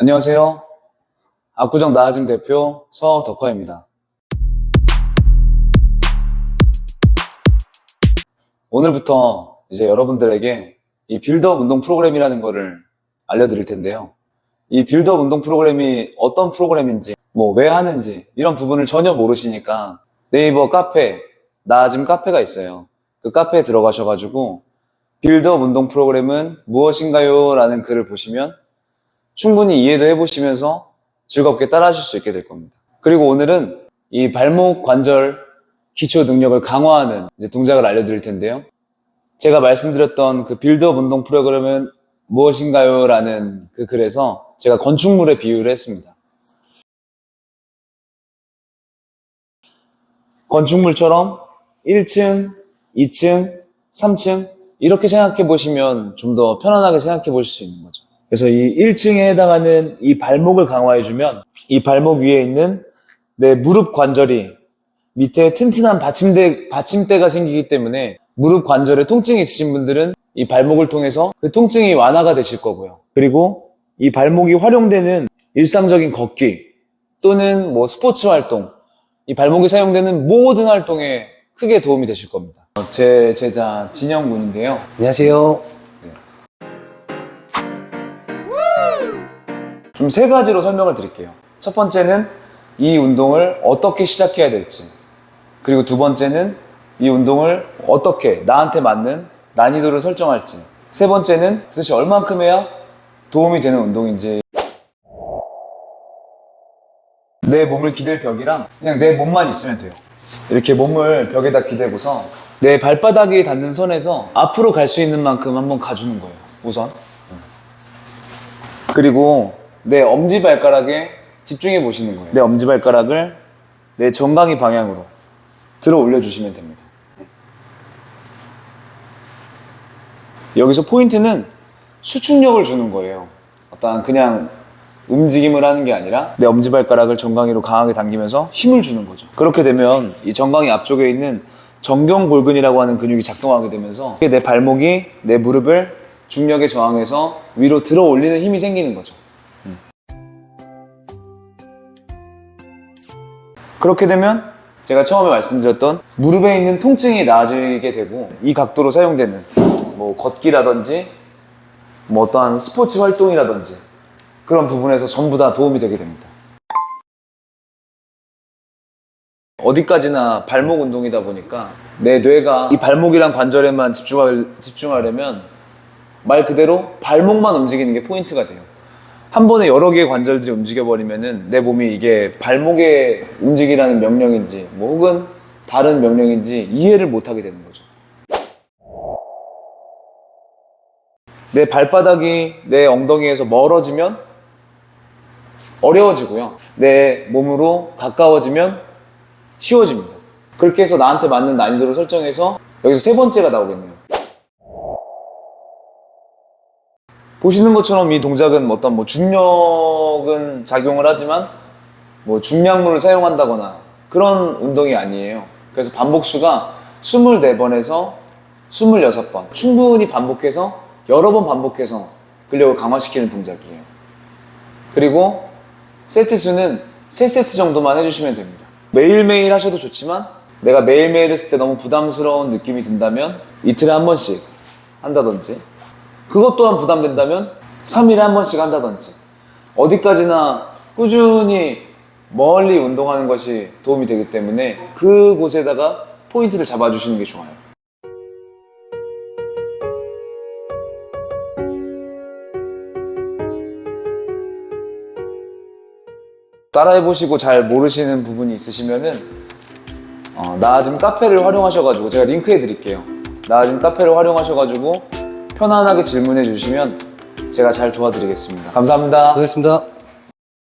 안녕하세요. 압구정 나아짐 대표 서덕화입니다. 오늘부터 이제 여러분들에게 이 빌드업 운동 프로그램이라는 거를 알려드릴 텐데요. 이 빌드업 운동 프로그램이 어떤 프로그램인지, 뭐 왜 하는지 이런 부분을 전혀 모르시니까 네이버 카페, 나아짐 카페가 있어요. 그 카페에 들어가셔가지고 빌드업 운동 프로그램은 무엇인가요? 라는 글을 보시면 충분히 이해도 해보시면서 즐겁게 따라하실 수 있게 될 겁니다. 그리고 오늘은 이 발목 관절 기초 능력을 강화하는 동작을 알려드릴 텐데요. 제가 말씀드렸던 그 빌드업 운동 프로그램은 무엇인가요? 라는 그 글에서 제가 건축물에 비유를 했습니다. 건축물처럼 1층, 2층, 3층 이렇게 생각해 보시면 좀 더 편안하게 생각해 보실 수 있는 거죠. 그래서 이 1층에 해당하는 이 발목을 강화해 주면 이 발목 위에 있는 내 무릎 관절이 밑에 튼튼한 받침대, 받침대가 생기기 때문에 무릎 관절에 통증이 있으신 분들은 이 발목을 통해서 그 통증이 완화가 되실 거고요. 그리고 이 발목이 활용되는 일상적인 걷기 또는 뭐 스포츠 활동, 이 발목이 사용되는 모든 활동에 크게 도움이 되실 겁니다. 제 제자 진영 군인데요. 안녕하세요. 좀 세 가지로 설명을 드릴게요. 첫 번째는 이 운동을 어떻게 시작해야 될지. 그리고 두 번째는 이 운동을 어떻게 나한테 맞는 난이도를 설정할지. 세 번째는 도대체 얼만큼 해야 도움이 되는 운동인지. 내 몸을 기댈 벽이랑 그냥 내 몸만 있으면 돼요. 이렇게 몸을 벽에다 기대고서 내 발바닥이 닿는 선에서 앞으로 갈 수 있는 만큼 한번 가주는 거예요. 우선. 그리고 내 엄지발가락에 집중해 보시는 거예요. 내 엄지발가락을 내 정강이 방향으로 들어 올려주시면 됩니다. 여기서 포인트는 수축력을 주는 거예요. 어떠한 그냥 움직임을 하는 게 아니라 내 엄지발가락을 정강이로 강하게 당기면서 힘을 주는 거죠. 그렇게 되면 이 정강이 앞쪽에 있는 정경골근이라고 하는 근육이 작동하게 되면서 내 발목이 내 무릎을 중력에 저항해서 위로 들어 올리는 힘이 생기는 거죠. 그렇게 되면 제가 처음에 말씀드렸던 무릎에 있는 통증이 나아지게 되고 이 각도로 사용되는 뭐 걷기라든지 뭐 어떠한 스포츠 활동이라든지 그런 부분에서 전부 다 도움이 되게 됩니다. 어디까지나 발목 운동이다 보니까 내 뇌가 이 발목이란 관절에만 집중하, 집중하려면 말 그대로 발목만 움직이는 게 포인트가 돼요. 한 번에 여러 개의 관절들이 움직여버리면은 내 몸이 이게 발목에 움직이라는 명령인지 뭐 혹은 다른 명령인지 이해를 못하게 되는 거죠. 내 발바닥이 내 엉덩이에서 멀어지면 어려워지고요. 내 몸으로 가까워지면 쉬워집니다. 그렇게 해서 나한테 맞는 난이도를 설정해서 여기서 세 번째가 나오겠네요. 보시는 것처럼 이 동작은 어떤 뭐 중력은 작용을 하지만 뭐 중량물을 사용한다거나 그런 운동이 아니에요. 그래서 반복수가 24번에서 26번. 충분히 반복해서 여러 번 반복해서 근력을 강화시키는 동작이에요. 그리고 세트 수는 3세트 정도만 해주시면 됩니다. 매일매일 하셔도 좋지만 내가 매일매일 했을 때 너무 부담스러운 느낌이 든다면 이틀에 한 번씩 한다든지 그것 또한 부담된다면 3일에 한 번씩 한다든지 어디까지나 꾸준히 멀리 운동하는 것이 도움이 되기 때문에 그곳에다가 포인트를 잡아주시는 게 좋아요. 따라해보시고 잘 모르시는 부분이 있으시면은 어, 나아짐 카페를 활용하셔가지고 제가 링크해 드릴게요. 나아짐 카페를 활용하셔가지고 편안하게 질문해 주시면 제가 잘 도와드리겠습니다. 감사합니다. 고맙습니다.